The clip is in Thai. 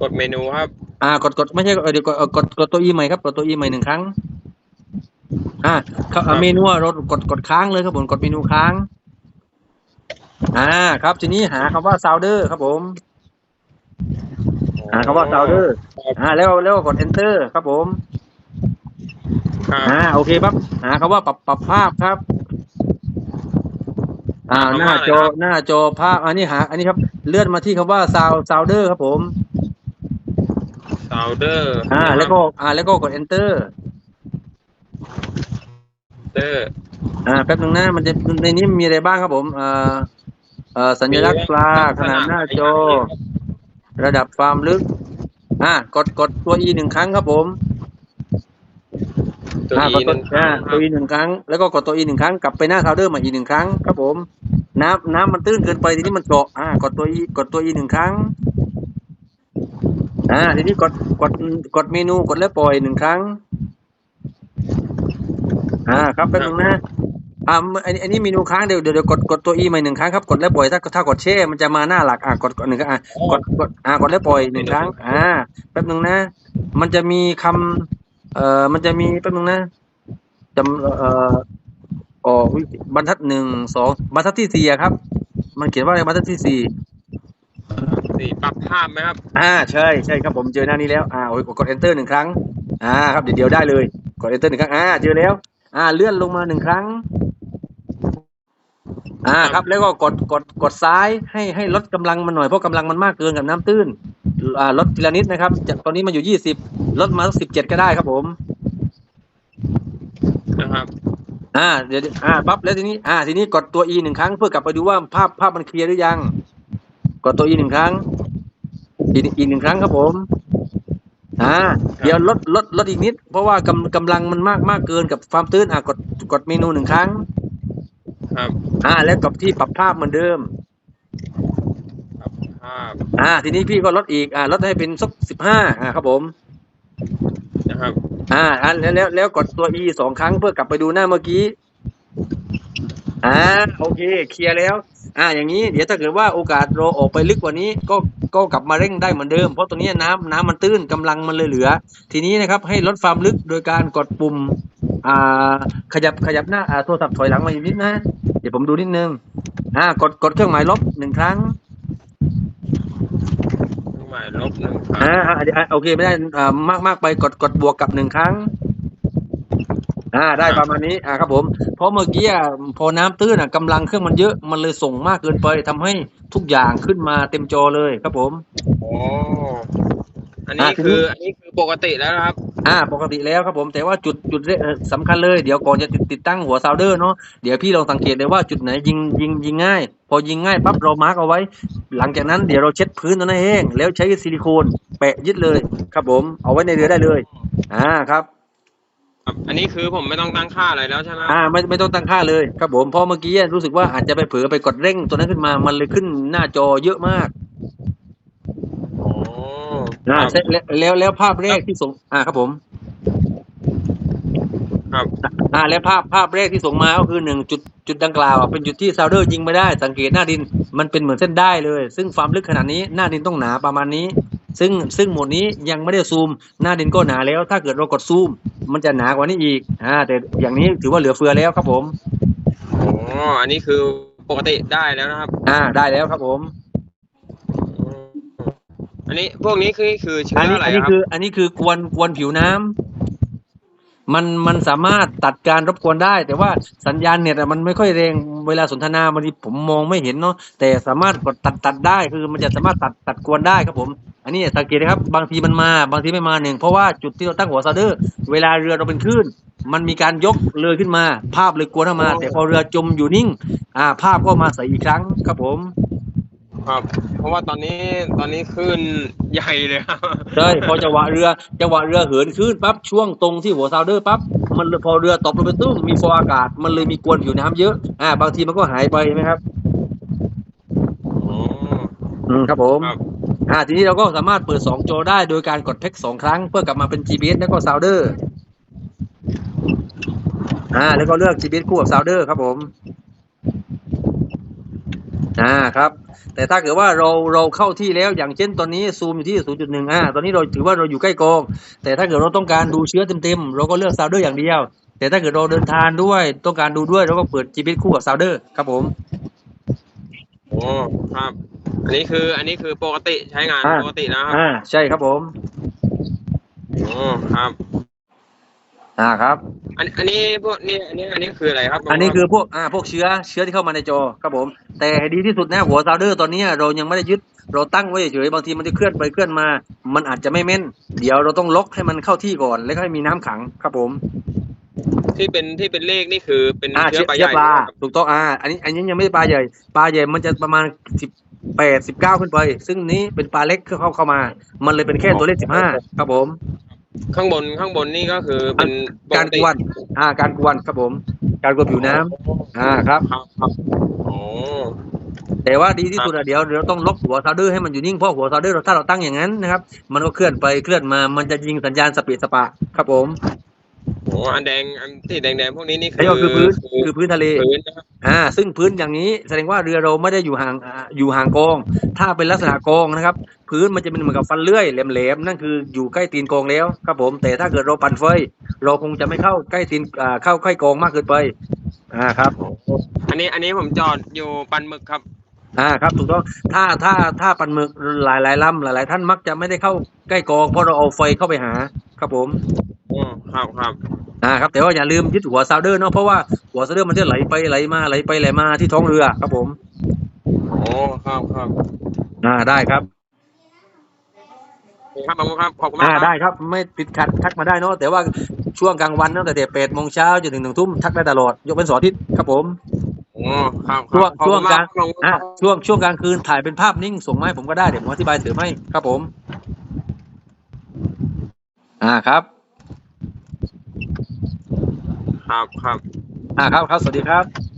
กดเมนูครับ อ่ากดกดไม่ใช่เออเดี๋ยวกดเอ่อกดกดตัวอีใหม่ครับกดตัวอีใหม่หนึ่งครั้ง อ่าเข้าอ่าเมนูอะเรากดกดค้างเลยครับผมกดเมนูค้าง อ่า ครับทีนี้หาคำว่า sounder ครับผมหาคำว่า sounder อ่าแล้วแล้วกด enter ครับผมครับอ่าโอเคปั๊บหาคำว่าปรับปรับภาพครับอ่าหน้าจอหน้าจอภาพอันนี้หา อันนี้ครับ เลื่อนมาที่คำว่า sound sounder ครับผม ซาวเดอร์อ่า แล้วก็อ่าแล้วก็กด enter เดอร์อ่าแป๊บนึงนะมันจะในนี้มีอะไรบ้างครับผมอ่าเอ่อสัญลักษณ์ปลาขนาดหน้าจอ ระดับความลึก อ่ากดกดตัว e หนึ่งครั้งครับผมตัวอ่าอีกดหนึ่งครั้อ่างครัตับว e หนึ่งครั้ง แล้วก็กดตัว e หนึ่งครั้งกลับไปหน้าเทาเดอร์มาอีกหนึ่งครั้งครับผม น้ำน้ำมันตื้นเกินไปทีนี้มันเจาะอ่ากดตัว e กดตัว e หนึ่งครั้ง อ่าทีนี้กดกดกดเมนูกดแล้วปล่อยหนึ่งครั้ง อ่าครับแป๊บนึงนะอ่าอันนี้อันนี้เมนูค้างเดี๋ยวเดี๋ยวเดี๋ยวกดกดตัว e ใหม่หนึ่งครั้งครับกดแล้วปล่อยถ้าถ้ากดแช่มันจะมาหน้าหลักอ่ากดกดหนึ่งครั้งอะกดกดอ่ากดแล้วปล่อยหนึ่งครั้ง อ่าแป๊บนึงนะ มันจะมีคำเอ่อมันจะมีแป๊บนึงนะจำเอ่ออ๋อบรรทัดหนึ่งสองบรรทัดที่สี่อะครับ มันเขียนว่าอะไรบรรทัดที่สี่ สี่ปรับภาพไหมครับ อ่าใช่ใช่ครับผมเจอหน้านี้แล้ว อ่าโอ้ยกด enter หนึ่งครั้ง อ่าครับเดี๋ยวเดี๋ยวได้เลย กด enter หนึ่งครั้ง อ่าเจอแล้ว อ่าเลื่อนลงมาหนึ่งครั้ง อ่าครับ แล้วก็กดกดกดซ้ายให้ให้ลดกำลังมันหน่อยเพราะกำลังมันมากเกินกับน้ำตื้น อ่าลดทีละนิดนะครับจากตอนนี้มันอยู่ยี่สิบลดมาสิบเจ็ดก็ได้ครับผมนะครับอ่าเดี๋ยวอ่าปั๊บแล้วทีนี้ อ่าทีนี้กดตัว e หนึ่งครั้งเพื่อกลับไปดูว่าภาพภาพมันเคลียร์หรือยัง กดตัว e หนึ่งครั้ง อีกอีกหนึ่งครั้งครับผมอ่าเดี๋ยวลดลดลดอีกนิด เพราะว่ากำกำลังมันมากมากเกินกับความตื้นอ่ากดกดเมนูหนึ่งครั้ง ครับอ่า แล้วกลับที่ปรับภาพเหมือนเดิมปรับภาพอ่า ทีนี้พี่ก็ลดอีกอ่าลดให้เป็นสักสิบห้าอ่าครับผมนะครับอ่าอันแล้วแล้วแล้วกดตัว e สองครั้งเพื่อกลับไปดูหน้าเมื่อกี้อ่าโอเค เคลียร์แล้ว อ่าอย่างนี้เดี๋ยวถ้าเกิดว่าโอกาสเราออกไปลึกกว่านี้ก็ก็กลับมาเร่งได้เหมือนเดิม เพราะตรงนี้น้ำน้ำมันตื้นกำลังมันเลยเหลือ ทีนี้นะครับให้ลดความลึกโดยการกดปุ่มอ่าขยับขยับหน้าอ่าโทรศัพท์ถอยหลังมาอีกนิดนะ เดี๋ยวผมดูนิดนึงอ่ากดกดเครื่องหมายลบหนึ่งครั้งเครื่องหมายลบหนึ่งครั้งอ่าอ่าเดี๋ยวอ่าโอเคไม่ได้อ่ามากมากไปกดกดบวกกับหนึ่งครั้ง อ่าได้ประมาณนี้อ่าครับผม เพราะเมื่อกี้อะพอน้ำตื้นอะกำลังเครื่องมันเยอะมันเลยส่งมากเกินไปทำให้ทุกอย่างขึ้นมาเต็มจอเลยครับผมโอ้อันนี้อ่าทีนี้คืออันนี้คือปกติแล้วนะครับ อ่า ปกติแล้วครับผม แต่ว่าจุดจุดเอ่อสำคัญเลยเดี๋ยวก่อนจะติดติดตั้งหัวซาวเดอร์เนาะเดี๋ยวพี่ลองสังเกตเลยว่าจุดไหนยิงยิงยิงง่าย พอยิงง่ายปั๊บเรามาร์กเอาไว้ หลังจากนั้นเดี๋ยวเราเช็ดพื้นนั้นให้แห้งแล้วใช้ซิลิโคนแปะยึดเลยครับผม เอาไว้ในเรือได้เลย อ่าครับครับ อันนี้คือผมไม่ต้องตั้งค่าอะไรแล้วใช่ไหมอ่าไม่ไม่ต้องตั้งค่าเลยครับผมเพราะเมื่อกี้รู้สึกว่าอาจจะไปเผลอไปกดเร่งตัวนั้นขึ้นมามันเลยขึ้นหน้าจอเยอะมากโอ้อ่าครับใช่แล้วแล้วแล้วภาพแรกที่ส่งอ่าครับผมครับอ่าแล้วภาพภาพแรกที่ส่งมาก็คือหนึ่งจุดจุดดังกล่าวอะเป็นจุดที่ซาวเดอร์ยิงไม่ได้ สังเกตหน้าดินมันเป็นเหมือนเส้นได้เลย ซึ่งความลึกขนาดนี้หน้าดินต้องหนาประมาณนี้ ซึ่งซึ่งโหมดนี้ยังไม่ได้ซูม หน้าดินก็หนาแล้ว ถ้าเกิดเรากดซูม มันจะหนากว่านี้อีกอ่าแต่อย่างนี้ถือว่าเหลือเฟือแล้วครับผมโอ้อันนี้คือปกติได้แล้วนะครับ อ่าได้แล้วครับผมอืมอันนี้พวกนี้คือคือเชื้อันอนี้อะไรอันนี้ครับคือ อันนี้คือกวนกวนผิวน้ำมันมันสามารถตัดการรบกวนได้ แต่ว่าสัญญาณเน็ตอะมันไม่ค่อยแรงเวลาสนทนาบางทีผมมองไม่เห็นเนาะแต่สามารถกดตัดตัดได้คือมันจะสามารถตัดตัดกวนได้ครับผม อันนี้สังเกตนะครับ บางทีมันมา บางทีไม่มาหนึ่งเพราะว่าจุดที่เราตั้งหัวซาเดอร์ เวลาเรือเราเป็นคลื่น มันมีการยกเลยขึ้นมา ภาพเลยกวนเข้ามา แต่พอเรือจมอยู่นิ่ง อ่า ภาพก็มาใส่อีกครั้งครับผม ครับ เพราะว่าตอนนี้ตอนนี้ขึ้นใหญ่เลยครับใช่พอจังหวะเรือจังหวะเรือเหินขึ้นปั๊บช่วงตรงที่หัวซาวเดอร์ปั๊บมันเลยพอเรือตกลงไปตุ้มมีฟองอากาศ มันเลยมีกวนผิวน้ำเยอะอ่าบางทีมันก็หายไปเห็นไหมครับอ๋ออืมครับผมครับ อ่าทีนี้เราก็สามารถเปิดสองจอได้โดยการกดเทคสองครั้ง เพื่อกลับมาเป็น GPS แล้วก็ซาวเดอร์อ่าแล้วก็เลือก GPS คู่กับซาวเดอร์ครับผมอ่าครับ แต่ถ้าเกิดว่าเราเราเข้าที่แล้วอย่างเช่นตอนนี้ซูมอยู่ที่ 0.1อ่าตอนนี้เราถือว่าเราอยู่ใกล้กอง แต่ถ้าเกิดเราต้องการดูเชื้อเต็มๆเราก็เลือกซาวเดอร์อย่างเดียว แต่ถ้าเกิดเราเดินทางด้วยต้องการดูด้วยเราก็เปิด GPS คู่กับซาวเดอร์ครับผมโอ้ครับ อันนี้คือ อันนี้คือปกติใช้งานอ่า ปกตินะครับอ่า ใช่ครับผมโอ้ครับ อ่าครับ อันอันนี้พวกนี่อันนี้อันนี้คืออะไรครับอันนี้คือพวกอ่าพวกเชื้อเชื้อที่เข้ามาในจอครับผม แต่ดีที่สุดนะหัวซาวเดอร์ตอนนี้เรายังไม่ได้ยึดเราตั้งไว้เฉยๆบางทีมันจะเคลื่อนไปเคลื่อนมา มันอาจจะไม่แม่น เดี๋ยวเราต้องล็อกให้มันเข้าที่ก่อนแล้วก็ให้มีน้ำขังครับผม ที่เป็นที่เป็นเลขนี่คือเป็นอ่าเชื้เชื้ออปลาใหเชื้อญ่ปลานะครับถูกต้องอ่าอันนี้อันนี้ยังไม่ได้ปลาใหญ่ปลาใหญ่มันจะประมาณสิบ แปดสิบเก้าขึ้นไป ซึ่งนี้เป็นปลาเล็กเข้าเข้ามา มันเลยเป็นแค่ตัวเลขสิบห้าครับผม ข้างบนข้างบนนี่ก็คือเป็นปการติกวน อ่า การกวนครับผม การกวนผิวน้ำอ่าครับครับครับโอ้แต่ว่าดีที่สุดอะเดี๋ยวเดี๋ยวต้องล็อกหัวซาวเดอร์ให้มันอยู่นิ่งเพราะหัวซาวเดอร์เราถ้าเราตั้งอย่างนั้นนะครับ มันก็เคลื่อนไปเคลื่อนมามันจะยิงสัญญาณสเปีดสปะครับผม โหอันแดงอันที่แดงแดงๆพวกนี้นี่ไอ้ก็คือพื้นคือพื้นทะเลพื้นนะครับอ่า ซึ่งพื้นอย่างนี้แสดงว่าเรือเราไม่ได้อยู่ห่างอ่าอยู่ห่างกอง ถ้าเป็นลักษณะกองนะครับ พื้นมันจะเป็นเหมือนกับฟันเลื่อยแหลมๆนั่นคืออยู่ใกล้ตีนกองแล้วครับผม แต่ถ้าเกิดเราปั่นไฟเราคงจะไม่เข้าใกล้ตีนอ่าเข้าใกล้กองมากเกินไปอ่าครับ อันนี้อันนี้ผมจอดอยู่ปันหมึกครับ อ่าครับถูกต้องถ้าถ้าถ้าปั่นหมึกหลายหลายๆลำหลายๆท่านมักจะไม่ได้เข้าใกล้กองเพราะเราเอาไฟเข้าไปหา ครับผมโอ้ครับครับ อ่าครับแต่ว่าอย่าลืมยึดหัวซาวเดอร์เนาะเพราะว่าหัวซาวเดอร์มันจะไหลไปไหลมาไหลไปไหลมาที่ท้องเรือครับผมโอ้ครับครับอ่าได้ครับครับขอบคุณครับขอบคุณมาอ่ากครับได้ครับไม่ติดขัดทักมาได้เนาะแต่ว่าช่วงกลางวันตั้งแต่แปดโมงเช้าจนถึงหนึ่งทุ่มทักได้ตลอดยกเป็นเสาร์อาทิตย์ครับผมโอ้ครับคช่วรังบขอบช่วคุงณกมาลากงขอบคุณคอ่ารับช่วงช่วงกลางคืนถ่ายเป็นภาพนิ่งส่งมาให้ผมก็ได้เดี๋ยวผมอธิบายเสริมให้ครับผม อ่าครับ ครับครับ อ่าครับครับ สวัสดีครับ